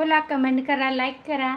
बोला कमेंट करा लाईक करा.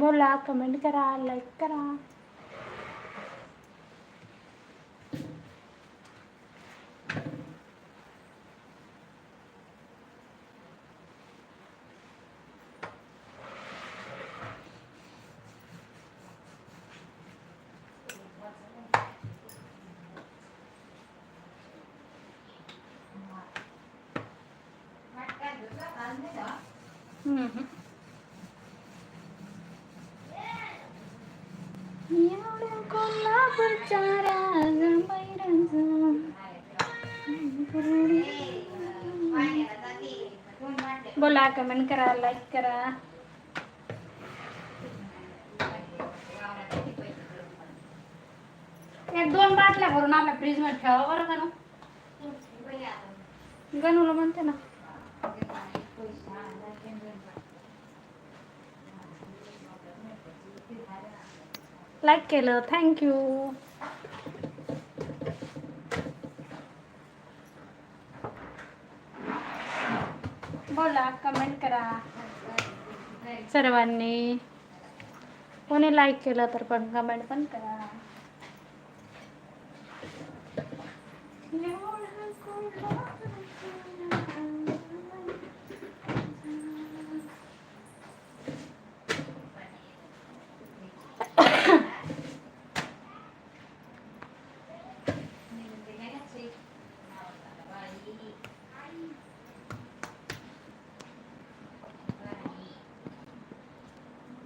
बोला कमेंट करा लाईक करा हम्म. एवढ्या कोल्हापूरच्या बोला कमेंट करा लाईक करा. एक दोन बाटल्या भरून आपल्या फ्रीजमध्ये ठेवा बरं का गणूला म्हणते ना. लाईक केलं. थँक्यू बोला कमेंट करा. सर्वांनी. कोणी लाईक केलं तर पण कमेंट पण करा.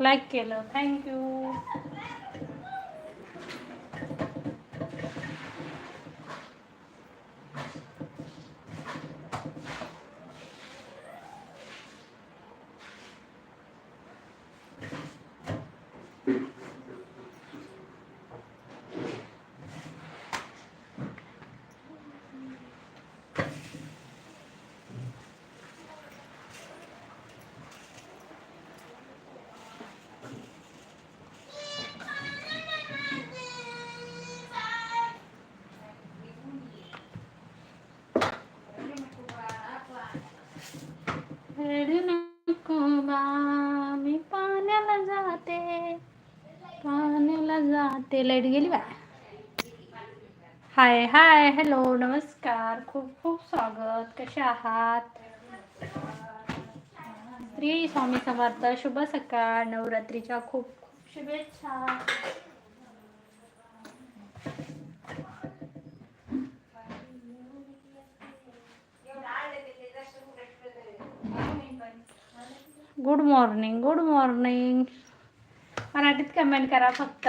लाईक केलं. थँक्यू. ते लाइट गेली बाय हाय हाय हॅलो नमस्कार. खूप खूप स्वागत. कसे आहात? श्री स्वामी समर्थ शुभ सकाळ. नवरात्रीच्या खूप खूप शुभेच्छा. गुड मॉर्निंग गुड मॉर्निंग मराठीत कमेंट करा फक्त.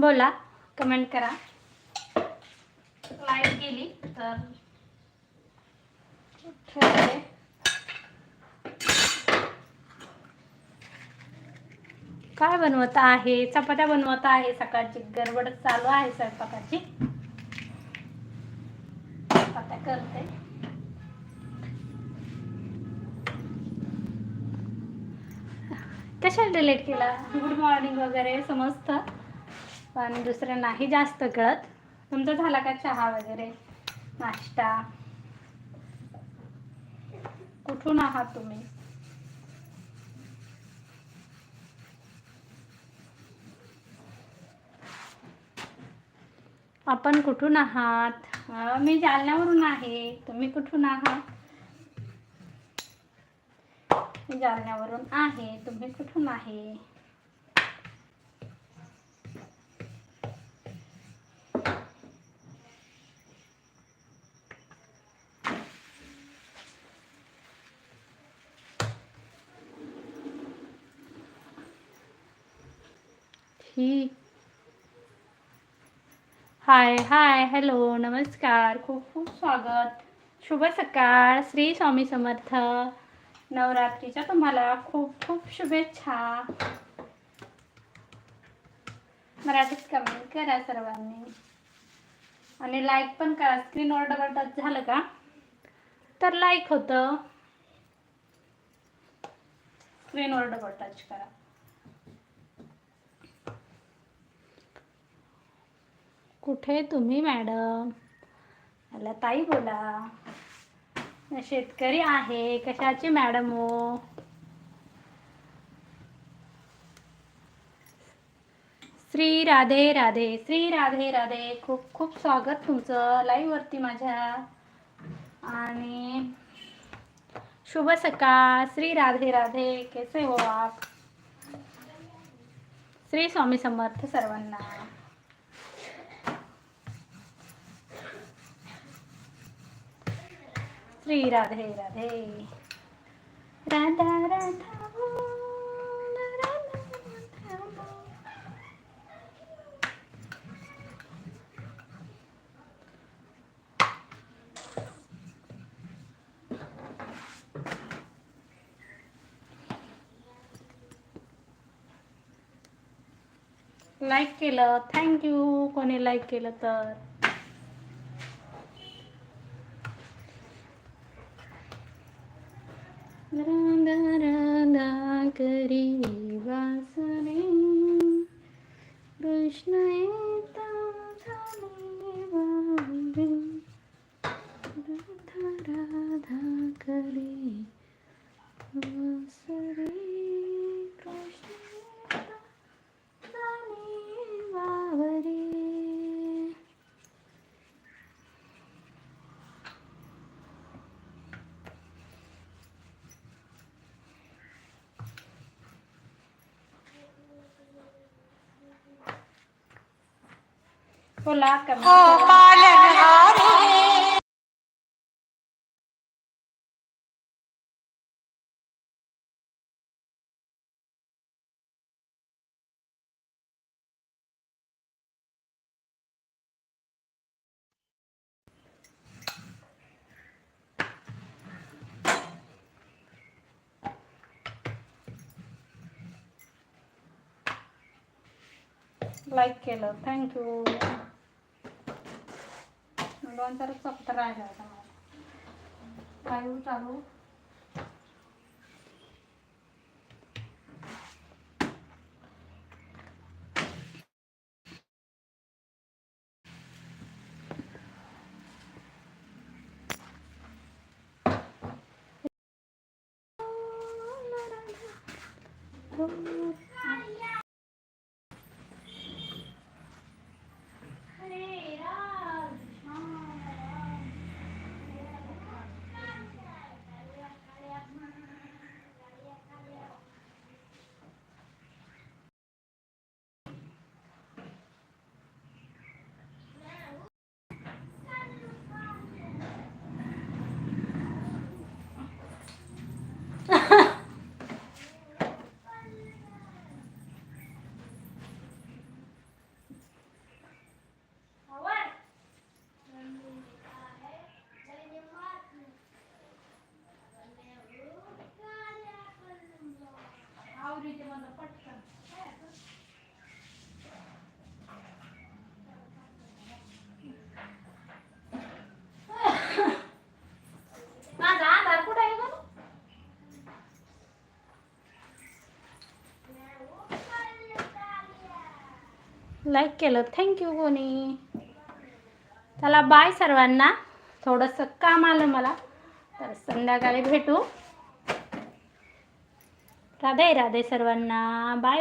बोला कमेंट करा. लाइट गेली तर. ठेवते काय बनवत आहे? चपात्या बनवत आहे सकाळची गडबड चालू आहे स्वयंपाकाची. चपात्या करते. कशाला डिलीट केला? गुड मॉर्निंग वगैरे समजतं? पण दुसरं नाही जास्त कळत. तुमचा झाला का चहा वगैरे? नाश्ता? कुठून आहात तुम्ही? आपण कुठून आहात? मी जालन्यावरून आहे. तुम्ही कुठून आहात? मी जालन्यावरून आहे. तुम्ही कुठून आहे? ही. हाय हाय हॅलो नमस्कार खूप खूप स्वागत. शुभ सकाळ श्री स्वामी समर्थ. नवरात्रीच्या तुम्हाला खूप खूप शुभेच्छा. मराठीत कमेंट करा सर्वांनी. आणि लाईक पण करा. स्क्रीनवर डबल टच झालं का? तर लाईक होतं. स्क्रीनवर डबल टच करा. कुठे तुम्ही मॅडम? मला ताई बोला. शेतकरी आहे. कशाची मॅडम हो? श्री राधे राधे. श्री राधे राधे. खूप खूप स्वागत तुमचं लाईव्ह वरती माझ्या. आणि शुभ सकाळ. श्री राधे राधे. कैसे हो आप? श्री स्वामी समर्थ सर्वांना. श्री राधे राधे. राधा राधा लाईक केलं. थँक्यू कोणी लाईक केलं तर. राधा राधा करी वासरे कृष्ण येता झाले वारे. राधा राधा करी वासरे कृष्ण येता झाले वावरे. बोला कमेंट लाईक केलं. थँक्यू दोन तर चपट राहिला होता मला. वायू चालू? Oh, लाईक केलं. थँक्यू कोणी चला बाय सर्वांना. थोडंसं काम आलं मला. तर संध्याकाळी भेटू. राधे राधे सर्वांना. बाय